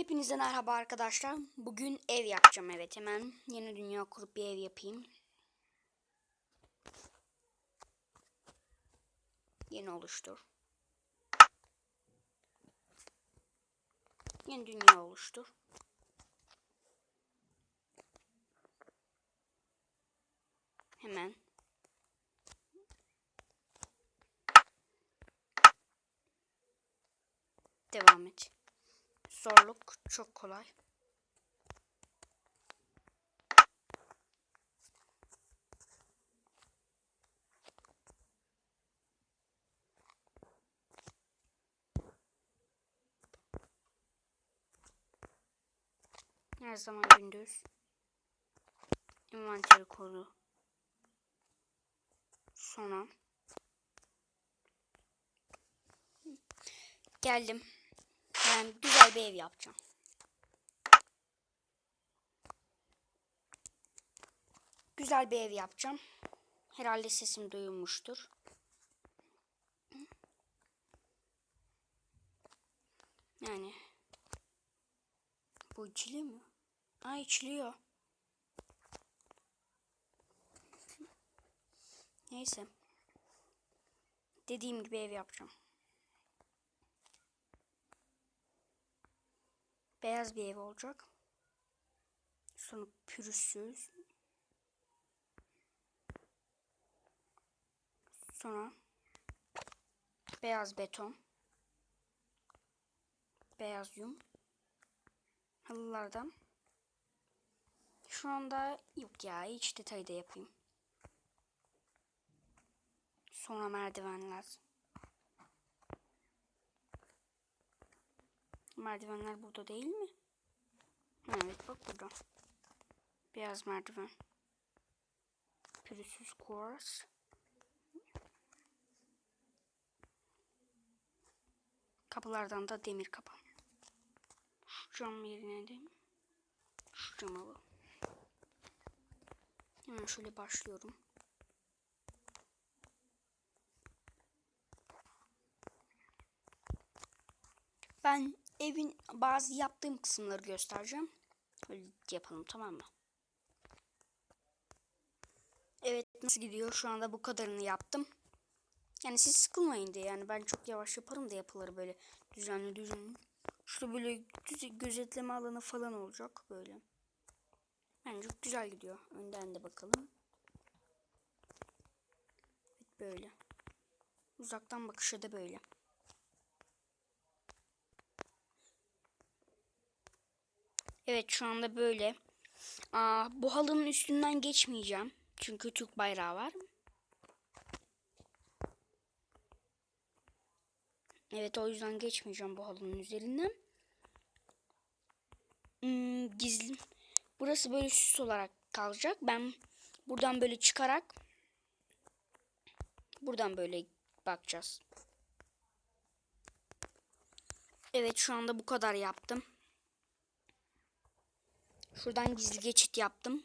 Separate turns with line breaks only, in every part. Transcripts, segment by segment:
Hepinize merhaba arkadaşlar. Bugün ev yapacağım evet hemen. Yeni dünya kurup bir ev yapayım. Yeni oluştur. Yeni dünya oluştur. Hemen. Devam et. Zorluk çok kolay. Her zaman gündüz. Envanteri kodu. Sonra. Geldim. Yani güzel bir ev yapacağım. Güzel bir ev yapacağım. Herhalde sesim duyulmuştur. Yani bu içili mi? Aa içiliyor. Neyse. Dediğim gibi ev yapacağım. Beyaz bir ev olacak. Sonra pürüzsüz. Sonra beyaz beton. Beyaz yum. Halılardan. Şu anda yok ya hiç detayı da yapayım. Sonra merdivenler. Merdivenler burada değil mi? Evet bak burada. Beyaz merdiven. Pürüzsüz kuvars. Kapılardan da demir kapı. Şu cam yerine de şu cam alalım. Hemen şöyle başlıyorum. Ben evin bazı yaptığım kısımları göstereceğim. Öyle yapalım tamam mı? Evet nasıl gidiyor? Şu anda bu kadarını yaptım. Yani siz sıkılmayın diye. Yani ben çok yavaş yaparım da yapıları böyle düzenli düzenli. Şurada böyle gözetleme alanı falan olacak böyle. Bence güzel gidiyor. Önden de bakalım. Evet böyle. Uzaktan bakışa da böyle. Evet şu anda böyle. Aa, bu halının üstünden geçmeyeceğim. Çünkü Türk bayrağı var. Evet o yüzden geçmeyeceğim bu halının üzerinden. Hmm, gizli. Burası böyle süs olarak kalacak. Ben buradan böyle çıkarak buradan böyle bakacağız. Evet şu anda bu kadar yaptım. Şuradan gizli geçit yaptım.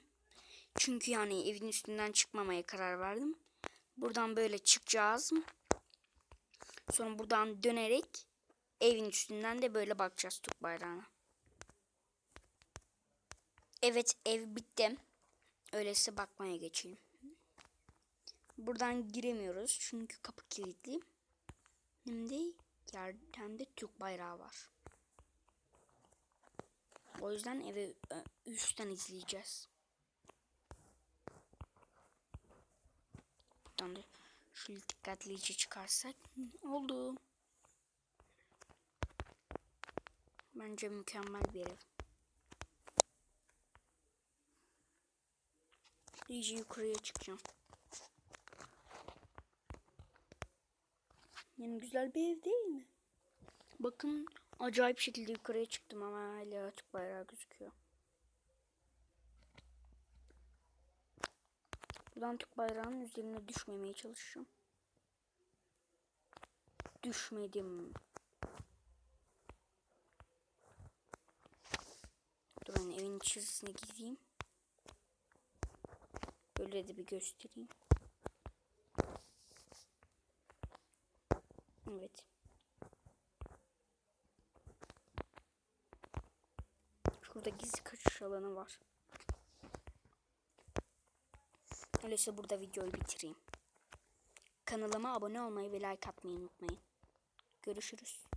Çünkü yani evin üstünden çıkmamaya karar verdim. Buradan böyle çıkacağız. Sonra buradan dönerek evin üstünden de böyle bakacağız Türk bayrağına. Evet ev bitti. Öyleyse bakmaya geçelim. Buradan giremiyoruz çünkü kapı kilitli. Hem de yerden de Türk bayrağı var. O yüzden evi e, üstten izleyeceğiz. Buradan da şöyle dikkatlice çıkarsak oldu. Bence mükemmel bir ev. İyice yukarıya çıkacağım. Yani güzel bir ev değil mi? Bakın acayip şekilde yukarıya çıktım ama hala Türk bayrağı gözüküyor. Buradan Türk bayrağının üzerine düşmemeye çalışacağım. Düşmedim. Dur ben evin içerisine gideyim. Böyle de bir göstereyim. Evet. Şurada gizli kaçış alanı var. Öyleyse burada videoyu bitireyim. Kanalıma abone olmayı ve like atmayı unutmayın. Görüşürüz.